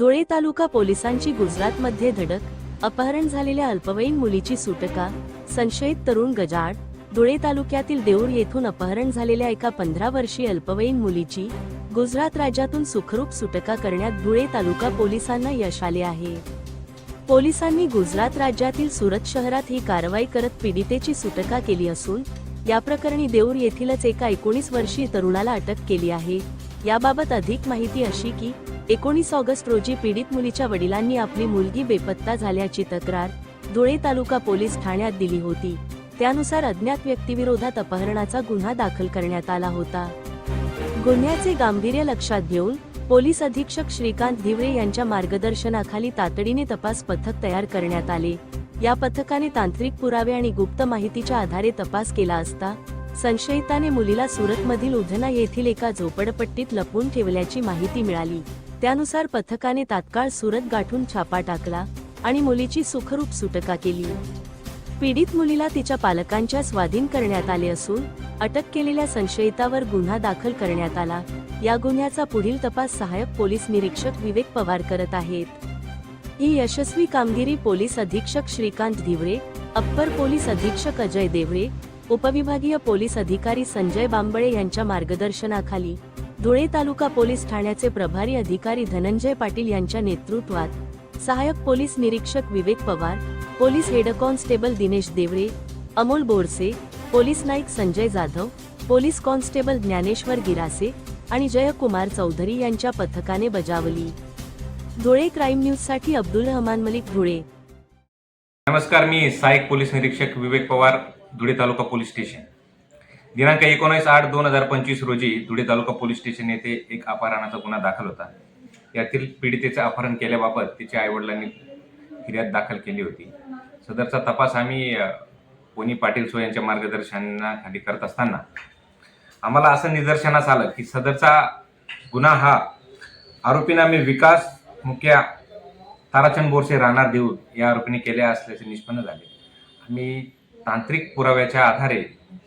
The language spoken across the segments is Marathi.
धुळे तालुका पोलिसांची गुजरातमध्ये धडक अपहरण झालेल्या अल्पवयीन मुलीची सुटका संशयित तरुण गजाड धुळे तालुक्यातील देऊर येथून अपहरण झालेल्या एका पंधरा वर्षीय अल्पवयीन मुलीची गुजरात राज्यातून सुखरूप सुटका करण्यात धुळे तालुका पोलिसांना यश आले आहे. पोलिसांनी गुजरात राज्यातील सुरत शहरात ही कारवाई करत पीडितेची सुटका केली असून या प्रकरणी देऊर येथीलच एका एकोणीस वर्षीय तरुणाला अटक केली आहे. याबाबत अधिक माहिती अशी की एकोणीस ऑगस्ट रोजी पीडित मुलीच्या वडिलांनी आपली मुलगी बेपत्ता झाल्याची तक्रार धुळे तालुका पोलीस ठाण्यात दिली होती. त्यानुसार अज्ञात व्यक्तीविरोधात अपहरणाचा गुन्हा दाखल करण्यात आला होता. गुन्ह्याचे गांभीर्य लक्षात घेऊन पोलीस अधीक्षक श्रीकांत धिवरे यांच्या मार्गदर्शनाखाली तातडीने तपास पथक तयार करण्यात आले. या पथकाने तांत्रिक पुरावे आणि गुप्त माहितीच्या आधारे तपास केला असता संशयिताने मुलीला सुरतमधील उधना येथील एका झोपडपट्टीत लपवून ठेवल्याची माहिती मिळाली. त्यानुसार पथकाने तात्काळ सुरत गाठून छापा टाकला आणि मुलीची सुखरूप सुटका केली. पीडित मुलीला तिच्या पालकांच्या स्वाधीन करण्यात आले असून अटक केलेल्या संशयितावर गुन्हा दाखल करण्यात आला. या गुन्ह्याचा पुढील तपास सहाय्यक पोलीस निरीक्षक विवेक पवार करत आहेत. ही यशस्वी कामगिरी पोलीस अधीक्षक श्रीकांत धिवरे अप्पर पोलीस अधीक्षक अजय देवरे उपविभागीय पोलीस अधिकारी संजय बांबळे यांच्या मार्गदर्शनाखाली धुळे तालुका पोलीस ठाण्याचे प्रभारी अधिकारी धनंजय पाटील यांच्या नेतृत्वात सहाय्यक पोलीस निरीक्षक Vivek Pawar police head constable Dinesh Deore Amol Borse police Naik Sanjay Jadhav police constable Dnyaneshwar Girase आणि जयकुमार चौधरी यांच्या पथकाने बजावली. धुळे क्राईम न्यूजसाठी अब्दुल रहमान मलिक धुळे. नमस्कार मी सहाय्यक पोलीस निरीक्षक Vivek Pawar. Dhule taluka police station. दिनांक एकोणीस आठ दोन हजार पंचवीस रोजी धुळे तालुका पोलीस स्टेशन येथे एक अपहरणाचा गुन्हा दाखल होता. यातील पीडितेचे अपहरण केल्याबाबत तिच्या आईवडिलांनी फिर्याद दाखल केली होती. सदरचा तपास आम्ही कोणी पोनी पाटील सो यांच्या मार्गदर्शनाखाली करत असताना आम्हाला असं निदर्शनास आलं की सदरचा गुन्हा हा आरोपी आम्ही विकास मुख्या ताराचंद बोरसे राहणार देऊ या आरोपीने केले असल्याचे निष्पन्न झाले. आम्ही तांत्रिक पुराव्याच्या आधारे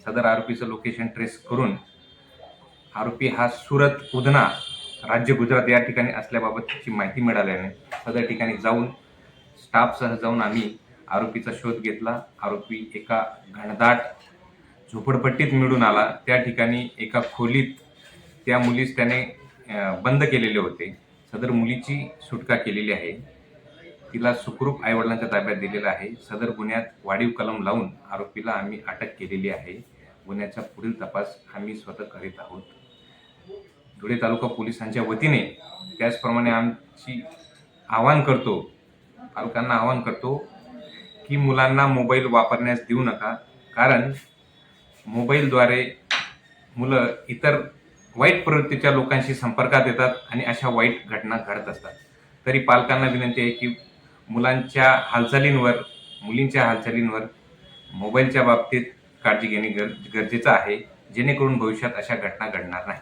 सदर आरोपीचं लोकेशन ट्रेस करून आरोपी हा सुरत उधना राज्य गुजरात या ठिकाणी असल्याबाबतची माहिती मिळाल्याने सदर ठिकाणी जाऊन स्टाफसह जाऊन आम्ही आरोपीचा शोध घेतला. आरोपी एका घनदाट झोपडपट्टीत मिळून आला. त्या ठिकाणी एका खोलीत त्या मुलीस त्याने बंद केलेले होते. सदर मुलीची सुटका केलेली आहे. तिला सुखरूप आईवडिलांच्या ताब्यात दिलेला आहे. सदर गुन्ह्यात वाढीव कलम लावून आरोपीला आम्ही अटक केलेली आहे. गुन्ह्याचा पुढील तपास आम्ही स्वतः करीत आहोत. धुळे तालुका पोलिसांच्या वतीने त्याचप्रमाणे आमची आवाहन करतो पालकांना आवाहन करतो की मुलांना मोबाईल वापरण्यास देऊ नका. कारण मोबाईलद्वारे मुलं इतर वाईट प्रवृत्तीच्या लोकांशी संपर्कात येतात आणि अशा वाईट घटना घडत असतात. तरी पालकांना विनंती आहे की मुलांच्या हालचालींवर मुलींच्या हालचालींवर मोबाईलच्या बाबतीत काळजी घेणे गर गरजेचं आहे जेणेकरून भविष्यात अशा घटना घडणार नाही